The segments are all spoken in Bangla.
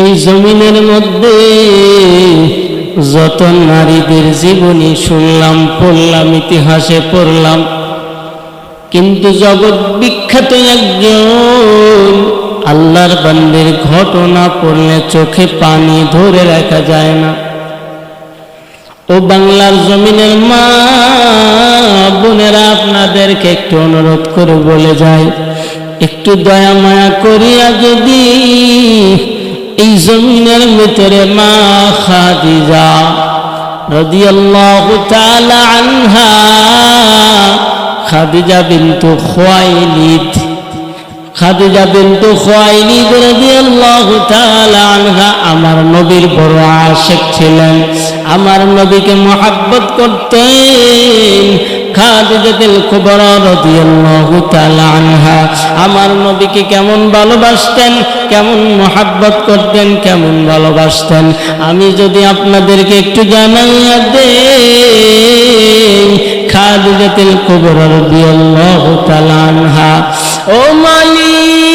এই জমিনের মধ্যে যত নারীদের জীবনী শুনলাম, পড়লাম, ইতিহাসে পড়লাম, কিন্তু জগৎ বিখ্যাত একজন, আল্লাহর বান্দের ঘটনা পড়লে চোখে পানি ধরে রাখা যায় না। ও বাংলার জমিনের মা বোনেরা আপনাদেরকে একটু অনুরোধ করে বলে যায়, একটু দয়া মায়া করিয়া যদি এই জমিনের ভিতরে মা খাদিজা রাদিয়াল্লাহু তাআলা আনহা। খাদিজা বিন্তু খুয়াইলিদ। খাদিজা বিন্তু খুয়াইলিদ রাদিয়াল্লাহু তাআলা আনহা আমার নবীর বড় আশিক ছিলেন। আমার নবীকে মহাব্বত করতেন আমার নবীকে কেমন ভালোবাসতেন, কেমন মহাব্বত করতেন, কেমন ভালোবাসতেন। আমি যদি আপনাদেরকে একটু জানাইয়া দেই, খাদিজাতুল কুবরা রাদিয়াল্লাহু তাআলা আনহা। ও মালিক!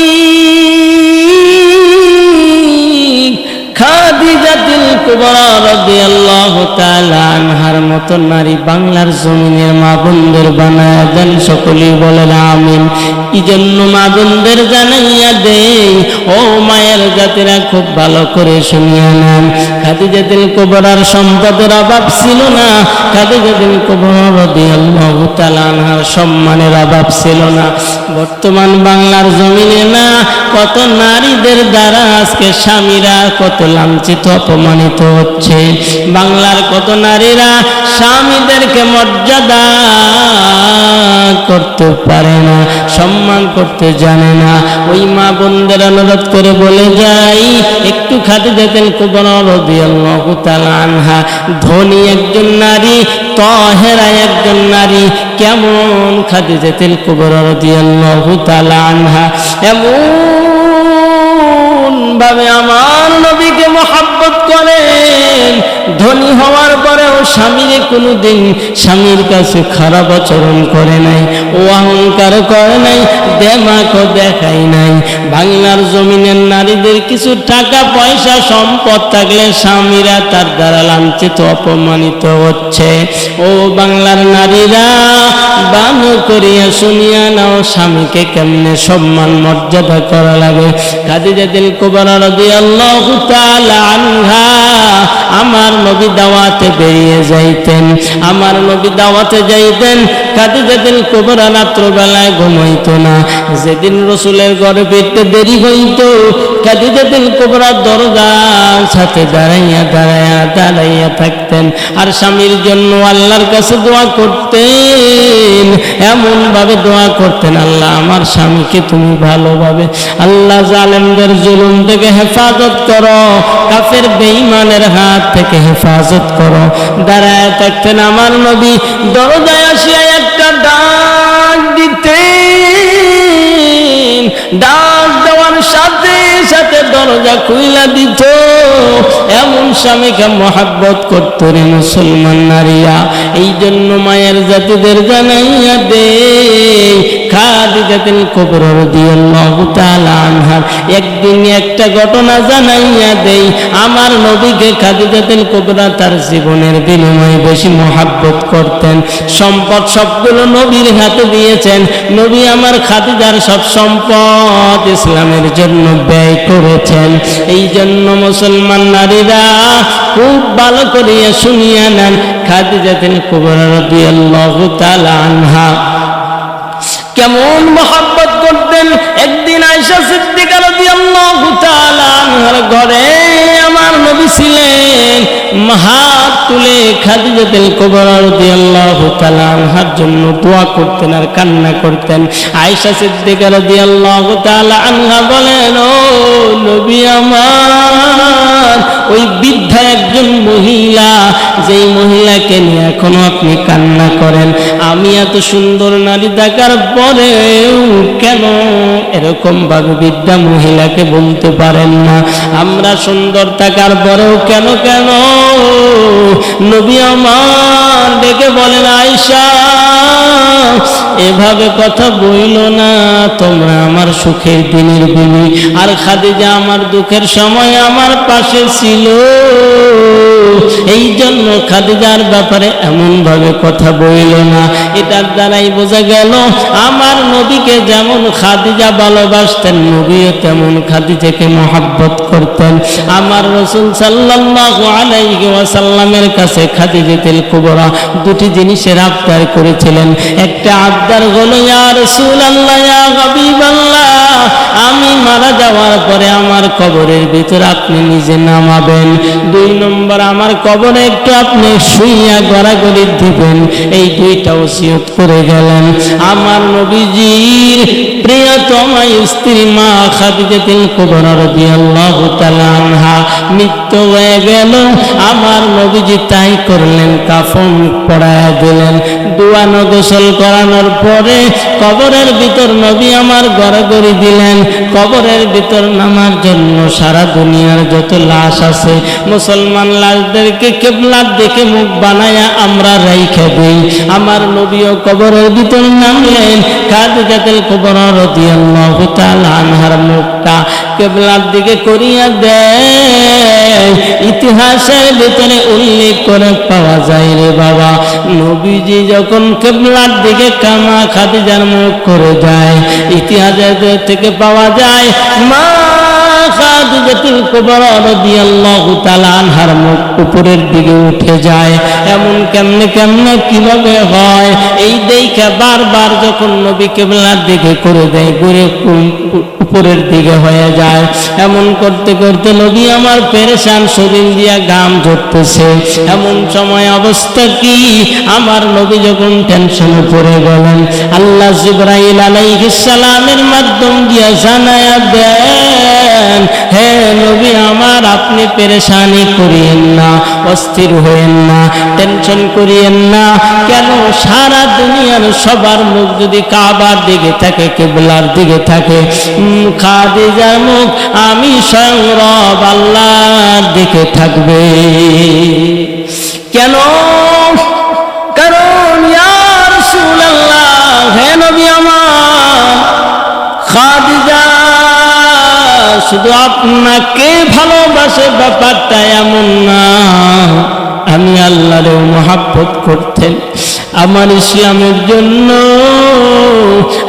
ka তাআলা আনহার মতো নারী বাংলার জমিনের মা বোনদের বানায় দেন সকলেই বলেন আমিন। এই জন্য মা বোনদের জানাইয়া দেই, ও মায়ের জাতিরা খুব ভালো করে শুনিয়ে নেন। খাদিজাতুল কুবরার সম্পদের অভাব ছিল না খাদিজাতুল কুবরা রাদিয়াল্লাহু তাআলা আনহার সম্মানের অভাব ছিল না। বর্তমান বাংলার জমিনে না, কত নারীদের দ্বারা আজকে স্বামীরা কত লাঞ্ছিত, অপমানিত হচ্ছে। বাংলার কত নারীরা স্বামীদেরকে মর্যাদা করতে পারে না, সম্মান করতে জানে না। ওই মা বোনদের অনুরোধ করে বলে যাই, একটু খাতে যেতেন আনহা। ধনী একজন নারী, তহেরা একজন নারী, কেমন খাতে যেতেন কুবরদিয়াল্লাহু তাআলা আনহা। এমন ভাবে আমার নবীকে মহাব্বত করেন ধনী হওয়ার পরেও স্বামীরে কোনোদিন স্বামীর কাছে খারাপ আচরণ করে নাই, ও অহংকার করে নাই দেমাকও দেখায় নাই। বাংলার জমিনের নারীদের কিছু টাকা, পয়সা, সম্পদ থাকলে স্বামীরা তার দ্বারা লাঞ্ছিত, অপমানিত হচ্ছে। ও বাংলার নারীরা, বান করিয়া শুনিয়া নাও স্বামীকে কেমনে সম্মান, মর্যাদা করা লাগে। খাদিজা দিল কুবরা আমার নবী দাওয়াতে বেরিয়ে যাইতেন আমার নবী দাওয়াতে যাইতেন খাদিজা দিল কুবরা রাত্রবেলায় ঘুমাইতো না। যেদিন রসুলের ঘরে ফিরতে দেরি হইত খাদিজা দিল কুবরা দরজার সাথে দাঁড়াইয়া দাঁড়াইয়া দাঁড়াইয়া থাকতেন। আর স্বামীর জন্য আল্লাহর কাছে দোয়া করতেন। এমন ভাবে দোয়া করতেন, আল্লাহ, আমার স্বামীকে তুমি ভালোভাবে আল্লাহ জালেমদের জুলুম থেকে হেফাজত করো, কাফের বেঈমানের হাত থেকে হেফাজত করো। দাঁড়ায় থাকতেন আমার নবী, দরজায় আসিয়া ডাক দেওয়ার সাথে সাথে দরজা খুইলা দিত। এমন স্বামীকে মহাব্বত করত রে মুসলমান নারীরা। এই জন্য মায়ের জাতিদের জানাইয়া দে। খাদিজাতুল কুবরা রাদিয়াল্লাহু তাআলা আনহা, একদিন একটা ঘটনা জানাইয়া দেই, আমার নবীকে খাদিজাতুল কুবরা তার জীবনের বিনিময়ে বেশি মহাব্বত করতেন। সম্পদ সবগুলো নবীর হাতে দিয়েছেন। নবী আমার খাদিজার সব সম্পদ ইসলামের জন্য ব্যয় করেছেন। এই জন্য মুসলমান নারীরা খুব ভালো করিয়া শুনিয়া নেন খাদিজাতুল কুবরা রাদিয়াল্লাহু তাআলা আনহা। কেমন মহাব্বত করতেন? একদিন আয়সা সিদ্দিকা রাদিয়াল্লাহু তাআলা আনহার ঘরে আমার নবী ছিলেন। হাত তুলে খাদিজাতুল কুবরা রাদিয়াল্লাহু তাআলা আনহার জন্য দোয়া করতেন আর কান্না করতেন। আয়েশা সিদ্দিকা রাদিয়াল্লাহু তাআলা আনহা বলেন, ও নবী আমার, ওই বৃদ্ধা একজন মহিলা, যেই মহিলাকে নিয়ে এখনও আপনি কান্না করেন আমি এত সুন্দর নারী দেখার পরেও কেন এরকম বৃদ্ধা মহিলাকে বলতে পারেন না? আমরা সুন্দর থাকার পরেও কেন কেন? নবী আমার ডেকে বলেন আয়সা এভাবে কথা বইল না, তোমরা আমার সুখের দিনের বিবি আর খাদিজা আমার দুঃখের সময় আমার পাশে ছিল। এই জন্য খাদিজার ব্যাপারে এমন ভাবে কথা বইল না। এটার দ্বারাই বোঝা গেল, আমার নবীকে যেমন খাদিজা ভালোবাসতেন, নবীও তেমন খাদিজাকে মহাব্বত করতেন। আমার রসুল সাল্লাল্লাহু আলাইহি ওয়াসাল্লামের কাছে খাদিজাতুল কুবরা দুটি জিনিসের আবদার করেছিলেন। একটা আবদার হলো, ইয়া আমি মারা যাওয়ার পরে আমার কবরের ভিতর আপনি নিজে নামাবেন। দুই নম্বর আমার কবরে একটু আপনি শুইয়া গড়াগড়ি দিবেন। এই দুইটা ওসিয়ত করে গেলেন। আমার নবীজির প্রিয়তমা স্ত্রী মা খাদিজাতুল কুবরা রাদিয়াল্লাহু তাআলা আনহা মৃত্যু হয়ে গেল। আমার নবীজি তাই করলেন, কাফন পড়ায়া দিলেন। দুয়ানো গোসল করানোর পরে কবরের ভিতর নবী আমার গড়াগড়ি দিলেন। কবরের ভিতর নামার জন্য সারা দুনিয়ার যত লাশ আছে, মুসলমান লাশদেরকে কেবলার দেখে মুখ বানায়া আমরা রাইখে দিই। আমার নবীও কবরের ভিতর নামলেন, খাদিজাতুল কুবরা রাদিয়াল্লাহু তাআলা আনহার মুখটা কেবলার দিকে করিয়া দেয় ইতিহাসের ভিতরে উল্লেখ করে পাওয়া যায় রে বাবা, নবীজি যখন কেবলার দিকে কামা খাদিজার মুখ করে যায়, ইতিহাসের থেকে পাওয়া যায়, মা উপরের দিকে হয়? যায়। এমন করতে করতে নবী আমার পেরেশান শরীর দিয়া গাম ধরতেছে এমন সময় অবস্থা কি? আমার নবী যখন টেনশনে পড়ে গেলেন, আল্লাহ জিব্রাইল আলাইহিস মাধ্যম দিয়া জানায়া দেন হে নবী আমার আপনি পেরেশানি করিয়েন না অস্থির হইয়েন না টেনশন করিয়েন না। কেন? সারা দুনিয়ার সবার মুখ যদি কাবার দিকে থাকে কেবলার দিকে থাকে। উম, খাদিজার মুখ আমি স্বয়ং রব আল্লাহর দিকে থাকবে। কেন? শুধু আপনাকে ভালোবাসে ব্যাপারটা এমন না। আমি আল্লাহরেও মহাব্বত করতেন। আমার ইসলামের জন্য,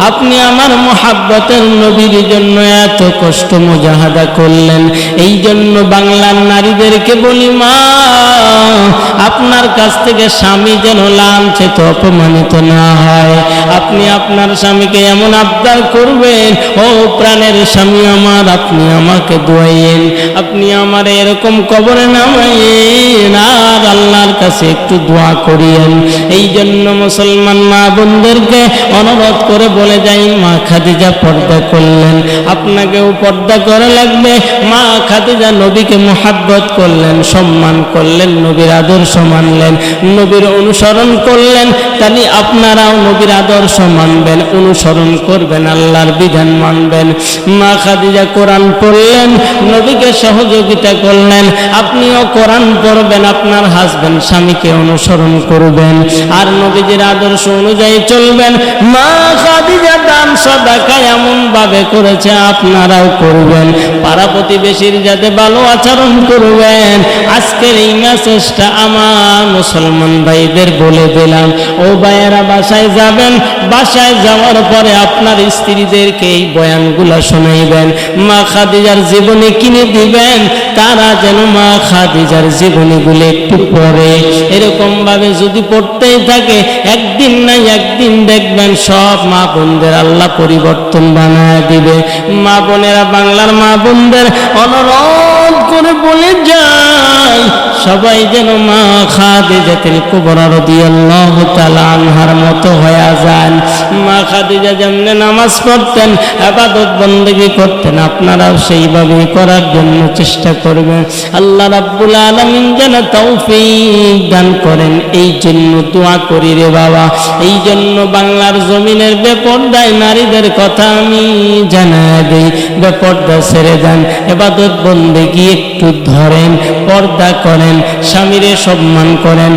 আপনি আমার মহাব্বতের নবীর জন্য এত কষ্ট মুজাহাদা করলেন। এই জন্য বাংলার নারীদেরকে বলি, মা, আপনার কাছ থেকে স্বামী যেন লাঞ্ছিত, অপমানিত না হয়। আপনি আপনার স্বামীকে এমন আবদার করবেন, ও প্রাণের স্বামী আমার, আপনি আমাকে দোয়াইয়েন। আপনি আমার এরকম কবরে নামাইয়েন, আর আল্লাহর কাছে একটু দোয়া করিয়েন। এই জন্য মুসলমান মা বোনদেরকে অনুরোধ করে বলে যাই, মা খাদিজা পর্দা করলেন। আপনাকেও পর্দা করা লাগবে। মা খাদিজা নবীকে মোহাব্বত করলেন, সম্মান করলেন, নবীর আদর্শ মানলেন, নবীর অনুসরণ করলেন। তাহলে আপনারাও নবীর আদর্শ মানবেন, অনুসরণ করবেন, আল্লাহর বিধান মানবেন। মা খাদিজা কোরআন পড়লেন, নবীকে সহযোগিতা করলেন। আপনিও কোরআন পড়বেন, আপনার হাজবেন্ড স্বামীকে অনুসরণ করবেন। আর নবীজির আদর্শ অনুযায়ী চলবেন। মা খাদিজা দান সদাকা এমন ভাবে করেছে, আপনারাও করবেন। পাড়া প্রতিবেশীর যাতে ভালো আচরণ করবেন। আজকের এই মেসেজটা আমার মুসলমান ভাইদের বলে দিলাম। ও ভাইয়েরা বাসায় যাবেন। বাসায় যাওয়ার পরে আপনার স্ত্রীদেরকে এই বয়ানগুলো শোনাইবেন। মা খাদিজার জীবনী কিনে দিবেন। তারা যেন মা খাদিজার জীবনীগুলো একটু পড়ে। এরকম ভাবে যদি পড়তেই থাকে একদিন না একদিন দেখবেন সব মা বোনদের আল্লাহ পরিবর্তন বানায় দিবে। মা বোনেরা বাংলার মা বোনদের অনুরোধ করে বলে যায় সবাই যেন মা খাদিজাতুল কুবরা রাদিয়াল্লাহু তাআলা আনহার মতো হয়ে যান। মা খাদিজা যেমনে নামাজ পড়তেন, আবাদত বন্দী করতেন, আপনারাও সেইভাবে করার জন্য চেষ্টা করবেন। আল্লাহ রাব্বুল আলামিন যেন তৌফিক দান করেন। এই জন্য দোয়া করি রে বাবা। এই জন্য বাংলার জমিনের বেপর্দায় নারীদের কথা আমি জানা দেই। বেপর্দা সেরে দেন এবাদত বন্দেগি একটু ধরেন, পর্দা করেন। করেন স্বামীরে সম্মান করেন।